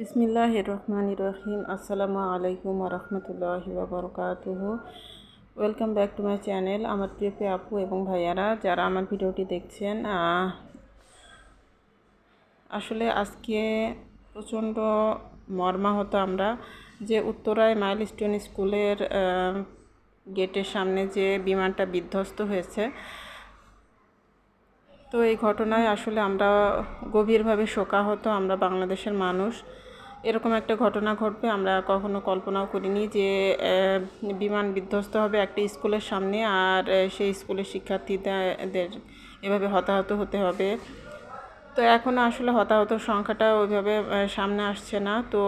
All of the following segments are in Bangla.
বিসমিল্লাহ রহমান রহিম আসসালামু আলাইকুম রহমতুল্লাহ বরকাতুহ। Welcome back to my channel. আমার প্রিয় আপু এবং ভাইয়ারা, যারা আমার ভিডিওটি দেখছেন আসলে আজকে প্রচণ্ড মর্মাহত আমরা যে উত্তরায় মাইল মাইলস্টোন স্কুলের গেটের সামনে যে বিমানটা বিধ্বস্ত হয়েছে। তো এই ঘটনায় আসলে আমরা গভীরভাবে শোকাহত, আমরা বাংলাদেশের মানুষ। এরকম একটা ঘটনা ঘটবে, আমরা কখনো কল্পনাও করিনি যে বিমান বিধ্বস্ত হবে একটা স্কুলের সামনে আর সেই স্কুলের শিক্ষার্থীদের এভাবে হতাহত হতে হবে। তো এখনও আসলে হতাহত সংখ্যাটা ওইভাবে সামনে আসছে না। তো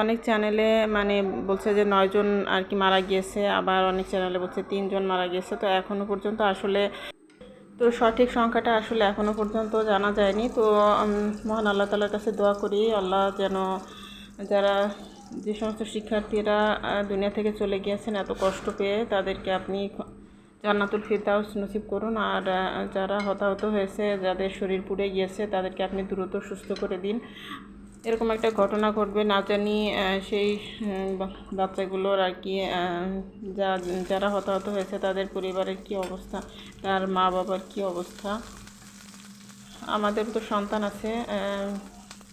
অনেক চ্যানেলে মানে বলছে যে নয়জন আর কি মারা গিয়েছে, আবার অনেক চ্যানেলে বলছে তিনজন মারা গিয়েছে। তো এখনও পর্যন্ত আসলে তো সঠিক সংখ্যাটা আসলে এখনও পর্যন্ত জানা যায়নি। তো মহান আল্লাহ তালার কাছে দোয়া করি, আল্লাহ যেন যারা যে সমস্ত শিক্ষার্থীরা দুনিয়া থেকে চলে গিয়েছেন এত কষ্ট পেয়ে, তাদেরকে আপনি জান্নাতুল ফিরদাউস নসিব করুন। আর যারা হতাহত হয়েছে, যাদের শরীর পুড়ে গিয়েছে, তাদেরকে আপনি দ্রুত সুস্থ করে দিন। এরকম একটা ঘটনা ঘটবে, না জানি সেই বাচ্চাগুলোর আর কি যা, যারা হতাহত হয়েছে তাদের পরিবারের কি অবস্থা, তার মা বাবার কি অবস্থা? আমাদের তো সন্তান আছে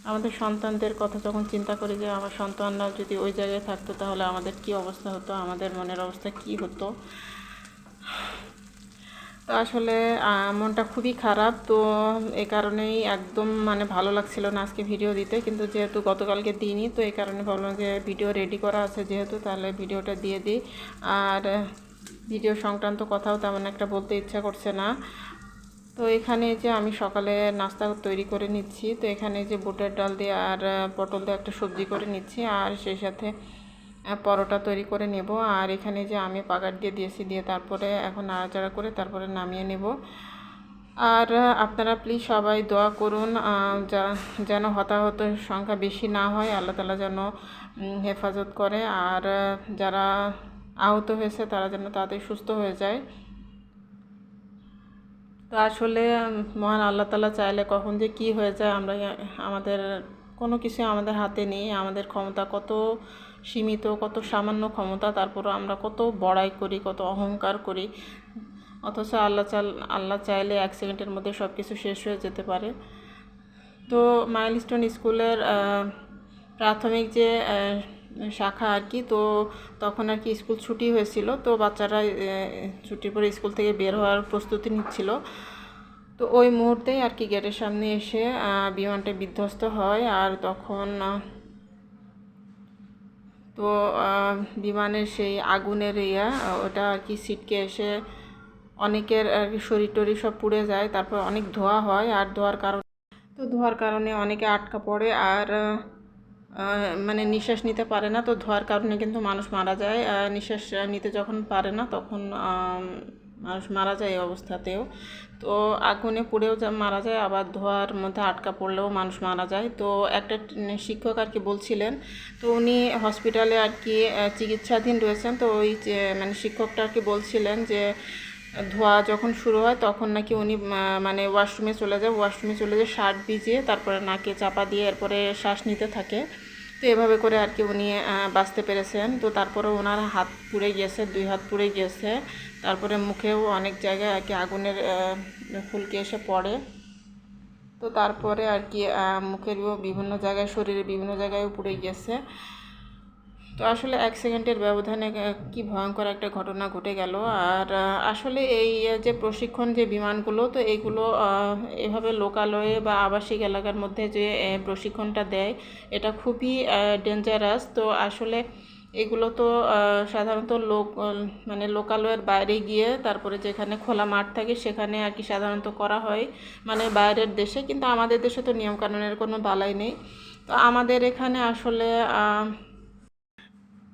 আমাদের সন্তানদের কথা যখন চিন্তা করি যে আমার সন্তানরা যদি ওই জায়গায় থাকতো তাহলে আমাদের কি অবস্থা হতো, আমাদের মনের অবস্থা কি হতো? তো আসলে মনটা খুবই খারাপ। তো এই কারণেই একদম মানে ভালো লাগছিল না আজকে ভিডিও দিতে। কিন্তু যেহেতু গতকালকে দিইনি, তো এই কারণে ভাবলাম যে ভিডিও রেডি করা আছে যেহেতু, তাহলে ভিডিওটা দিয়ে দিই। আর ভিডিও সংক্রান্ত কথাও তেমন একটা বলতে ইচ্ছা করছে না। তো এখানে যে আমি সকালে নাস্তা তৈরি করে নিচ্ছি, তো এখানে যে বুটের ডাল দিয়ে আর পটল দিয়ে একটা সবজি করে নিচ্ছি। আর সেই সাথে পরোটা তৈরি করে নেব। আর এখানে যে আমি পাকার দিয়ে দিয়েছি, দিয়ে তারপরে এখন নাড়াচাড়া করে তারপরে নামিয়ে নেব। আর আপনারা প্লিজ সবাই দোয়া করুন যেন হতাহতের সংখ্যা বেশি না হয়। আল্লাহ তালা যেন হেফাজত করে। আর যারা আহত হয়েছে, তারা যেন তাড়াতাড়ি সুস্থ হয়ে যায়। তো আসলে মহান আল্লাহ তালা চাইলে কখন যে কি হয়ে যায়, আমরা, আমাদের কোনো কিছু আমাদের হাতে নেই। আমাদের ক্ষমতা কত সীমিত, কত সামান্য ক্ষমতা, তারপরও আমরা কত বড়াই করি, কত অহংকার করি। অথচ আল্লাহ চাল, আল্লাহ চাইলে এক সেকেন্ডের মধ্যে সব কিছু শেষ হয়ে যেতে পারে। তো মাইলস্টোন স্কুলের প্রাথমিক যে শাখা আর কি, তো তখন আর কি স্কুল ছুটি হয়েছিল। তো বাচ্চারা ছুটির পরে স্কুল থেকে বের হওয়ার প্রস্তুতি নিচ্ছিল। তো ওই মুহূর্তেই আর কি গেটের সামনে এসে বিমানটা বিধ্বস্ত হয়। আর তখন তো বিমানের সেই আগুনের ইয়া, ওটা আর কি ছিটকে এসে অনেকের আর কি শরীর টরি সব পুড়ে যায়, তারপর অনেক ধোয়া হয় আর ধোয়ার কারণে, তো ধোয়ার কারণে অনেকে আটকা পড়ে আর মানে নিঃশ্বাস নিতে পারে না, তো ধোয়ার কারণে কিন্তু মানুষ মারা যায় নিঃশ্বাস নিতে যখন পারে না, তখন মানুষ মারা যায় এই অবস্থাতেও। তো আগুনে পুড়েও যা মারা যায়, আবার ধোঁয়ার মধ্যে আটকা পড়লেও মানুষ মারা যায়। তো একটা শিক্ষক আর কি বলছিলেন, তো উনি হসপিটালে আর কি চিকিৎসাধীন রয়েছেন। তো ওই মানে শিক্ষকটা আর কি বলছিলেন যে, ধোয়া যখন শুরু হয় তখন নাকি উনি মানে ওয়াশরুমে চলে যায়। ওয়াশরুমে চলে যায় শার্ট ভিজিয়ে তারপরে নাকে চাপা দিয়ে এরপরে শ্বাস নিতে থাকে। তো এভাবে করে আর কি উনি বাঁচতে পেরেছেন। তো তারপরে ওনার হাত পুড়ে গিয়েছে, দুই হাত পুড়ে গিয়েছে। তারপরে মুখেও অনেক জায়গায় আর কি আগুনের ফুলকে এসে পড়ে। তো তারপরে আর কি মুখেরও বিভিন্ন জায়গায় শরীরের বিভিন্ন জায়গায়ও পুড়ে গিয়েছে। তো আসলে এক সেকেন্ডের ব্যবধানে কি ভয়ঙ্কর একটা ঘটনা ঘটে গেল। আর আসলে এই যে প্রশিক্ষণ, যে বিমানগুলো, তো এইগুলো এভাবে লোকালয়ে বা আবাসিক এলাকার মধ্যে যে প্রশিক্ষণটা দেয়, এটা খুবই ডেঞ্জারাস তো আসলে এগুলো তো সাধারণত লোক মানে লোকালয়ের বাইরে গিয়ে, তারপরে যেখানে খোলা মাঠ থাকে, সেখানে আর কি সাধারণত করা হয় মানে বাইরের দেশে। কিন্তু আমাদের দেশে তো নিয়মকানুনের কোনো বালাই নেই। তো আমাদের এখানে আসলে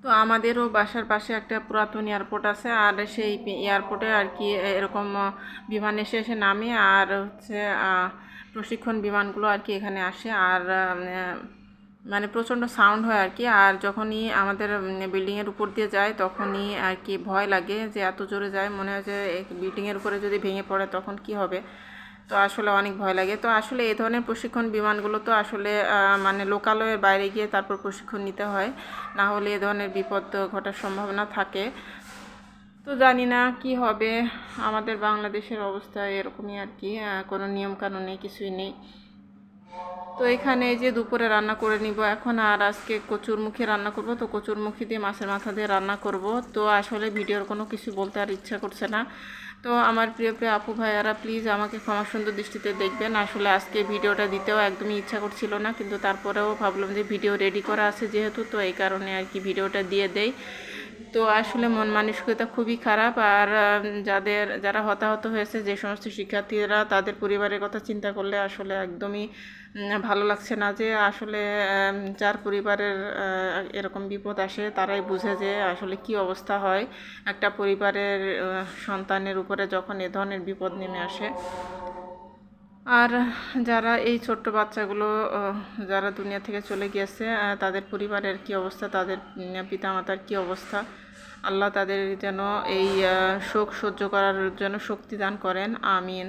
তো আমাদেরও বাসার পাশে একটা পুরাতন এয়ারপোর্ট আছে, আর সেই এয়ারপোর্টে আর কি এরকম বিমান এসে এসে নামে, আর হচ্ছে প্রশিক্ষণ বিমানগুলো আর কি এখানে আসে, আর মানে প্রচণ্ড সাউন্ড হয় আর কি, আর যখনই আমাদের বিল্ডিংয়ের উপর দিয়ে যায়, তখনই আর কি ভয় লাগে যে এত জোরে যায়, মনে হয় যে বিল্ডিংয়ের উপরে যদি ভেঙে পড়ে তখন কি হবে? তো আসলে অনেক ভয় লাগে। তো আসলে এই ধরনের প্রশিক্ষণ বিমানগুলো তো আসলে মানে লোকালয়ের বাইরে গিয়ে তারপর প্রশিক্ষণ নিতে হয়। না হলে এ ধরনের বিপদ ঘটার সম্ভাবনা থাকে। তো জানি না কি হবে। আমাদের বাংলাদেশের অবস্থা এরকমই আর কি কোনো নিয়মকানুন নেই কিছুই নেই। তো এখানে যে দুপুরে রান্না করে নিব এখন, আর আজকে কচুর মুখে রান্না করব, তো কচুর মুখি দিয়ে মাছের মাথা দিয়ে রান্না করব। তো আসলে ভিডিওর কোনো কিছু বলতে আর ইচ্ছা করছে না। তো আমার প্রিয় প্রিয় আপু ভাইয়ারা প্লিজ আমাকে ক্ষমা সুন্দর দৃষ্টিতে দেখবেন। আসলে আজকে ভিডিওটা দিতেও একদমই ইচ্ছা করছিল না, কিন্তু তারপরেও ভাবলাম যে ভিডিও রেডি করা আছে যেহেতু, তো এই কারণে আর কি ভিডিওটা দিয়ে দেই। তো আসলে মন মানসিকতা খুবই খারাপ আর যাদের, যারা হতাহত হয়েছে যে সমস্ত শিক্ষার্থীরা তাদের পরিবারের কথা চিন্তা করলে আসলে একদমই ভালো লাগছে না যে আসলে যার পরিবারের এরকম বিপদ আসে তারাই বুঝে যে আসলে কি অবস্থা হয়। একটা পরিবারের সন্তানের উপরে যখন এ ধরনের বিপদ নেমে আসে আর যারা এই ছোট্ট বাচ্চাগুলো যারা দুনিয়া থেকে চলে গিয়েছে তাদের পরিবারের কি অবস্থা, তাদের পিতামাতার কি অবস্থা, আল্লাহ তাদের যেন এই শোক সহ্য করার জন্য শক্তি দান করেন, আমিন।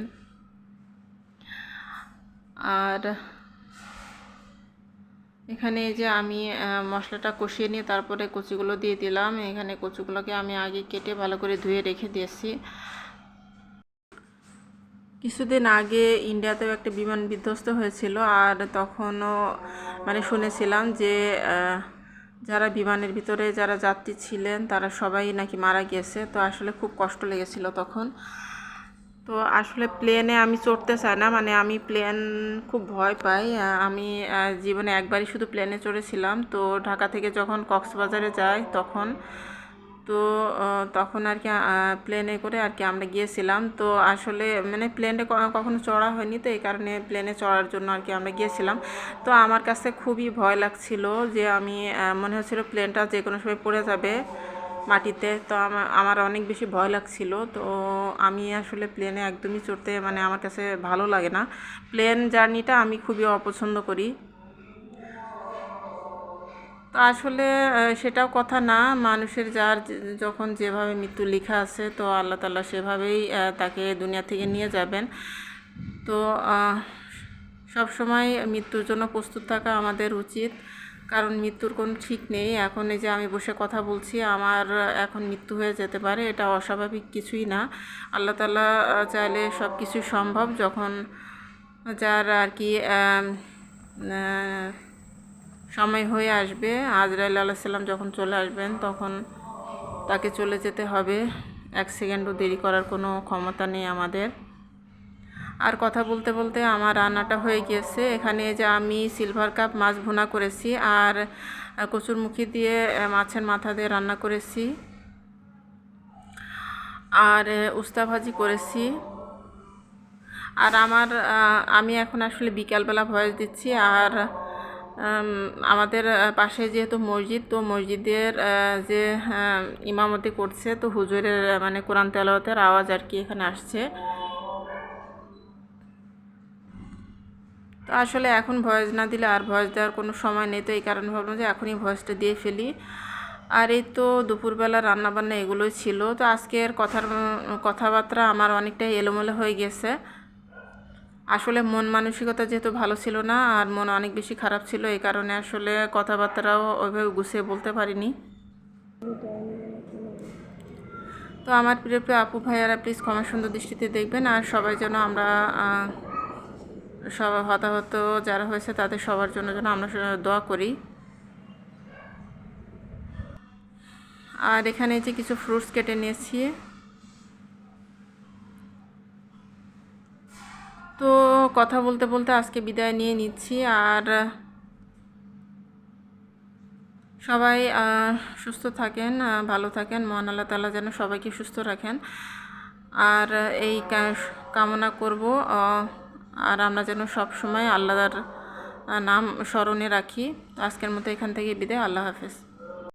আর এখানে যে আমি মশলাটা কষিয়ে নিয়ে তারপরে কচিগুলো দিয়ে দিলাম। এখানে কচুগুলোকে আমি আগে কেটে ভালো করে ধুয়ে রেখে দিয়েছি। কিছুদিন আগে ইন্ডিয়াতেও একটা বিমান বিধ্বস্ত হয়েছিল আর তখনও মানে শুনেছিলাম যে যারা বিমানের ভিতরে যারা যাত্রী ছিলেন তারা সবাই নাকি মারা গিয়েছে তো আসলে খুব কষ্ট লেগেছিল তখন। তো আসলে প্লেনে আমি চড়তে চাই না মানে আমি প্লেন খুব ভয় পাই। আমি জীবনে একবারই শুধু প্লেনে চড়েছিলাম। তো ঢাকা থেকে যখন কক্সবাজারে যাই, তখন তো তখন আর কি প্লেনে করে আর কি আমরা গিয়েছিলাম। তো আসলে মানে প্লেনে কখনো চড়া হয়নি তো, এই কারণে প্লেনে চড়ার জন্য আর কি আমরা গিয়েছিলাম। তো আমার কাছে খুবই ভয় লাগছিল যে আমি মনে হচ্ছিল প্লেনটা যে কোনো সময় পড়ে যাবে মাটিতে। তো আমার অনেক বেশি ভয় লাগছিল। তো আমি আসলে প্লেনে একদমই চড়তে মানে আমার কাছে ভালো লাগে না। প্লেন জার্নিটা আমি খুবই অপছন্দ করি। তো আসলে সেটাও কথা না। মানুষের যার যখন যেভাবে মৃত্যু লেখা আছে, তো আল্লাহ তাল্লাহ সেভাবেই তাকে দুনিয়া থেকে নিয়ে যাবেন। তো সব সময় মৃত্যুর জন্য প্রস্তুত থাকা আমাদের উচিত। কারণ মৃত্যুর কোনো ঠিক নেই। এখন এই যে আমি বসে কথা বলছি, আমার এখন মৃত্যু হয়ে যেতে পারে, এটা অস্বাভাবিক কিছুই না। আল্লাহ তাল্লাহ চাইলে সব কিছুই সম্ভব। যখন যার আর কি সময় হয়ে আসবে। আজরাইল আলাইসাল্লাম যখন চলে আসবেন, তখন তাকে চলে যেতে হবে। এক সেকেন্ডও দেরি করার কোনো ক্ষমতা নেই আমাদের। আর কথা বলতে বলতে আমার রান্নাটা হয়ে গিয়েছে। এখানে যে আমি সিলভার কাপ মাছ ভুনা করেছি আর কচুরমুখী দিয়ে মাছের মাথা দিয়ে রান্না করেছি। আর উস্তা ভাজি করেছি। আর আমার আমি এখন আসলে বিকালবেলা ভয়েস দিচ্ছি। আর আমাদের পাশে যেহেতু মসজিদ, তো মসজিদের যে ইমামতি করছে, তো হুজুরের মানে কোরআন তেলাওয়াতের আওয়াজ আর কি এখানে আসছে। তো আসলে এখন ভয়েস না দিলে আর ভয়েস দেওয়ার কোনো সময় নেই, তো এই কারণে ভাবলাম যে এখনই ভয়েসটা দিয়ে ফেলি। আর এই তো দুপুরবেলা রান্নাবান্না এগুলোই ছিল, তো আজকের কথার, কথাবার্তা আমার অনেকটাই এলোমেলো হয়ে গেছে। আসলে মন মানসিকতা যেহেতু ভালো ছিল না আর মন অনেক বেশি খারাপ ছিল এই কারণে আসলে কথাবার্তাও ওইভাবে গুছিয়ে বলতে পারিনি। তো আমার প্রিয় প্রিয় আপু ভাইয়ারা প্লিজ ক্ষমা সুন্দর দৃষ্টিতে দেখবেন আর সবাই যেন আমরা আহ, সব হতাহত যারা হয়েছে তাদের সবার জন্য যেন আমরা দোয়া করি। আর এখানে যে কিছু ফ্রুটস কেটে নিয়েছি। তো কথা বলতে বলতে আজকে বিদায় নিয়ে নিচ্ছি। আর সবাই সুস্থ থাকেন ভালো থাকেন। মহান আল্লাহ তালা যেন সবাইকে সুস্থ রাখেন। আর এই কামনা করব আর আমরা যেন সব সময় আল্লাহর নাম স্মরণে রাখি। আজকের মতো এখান থেকে বিদায়। আল্লাহ হাফেজ।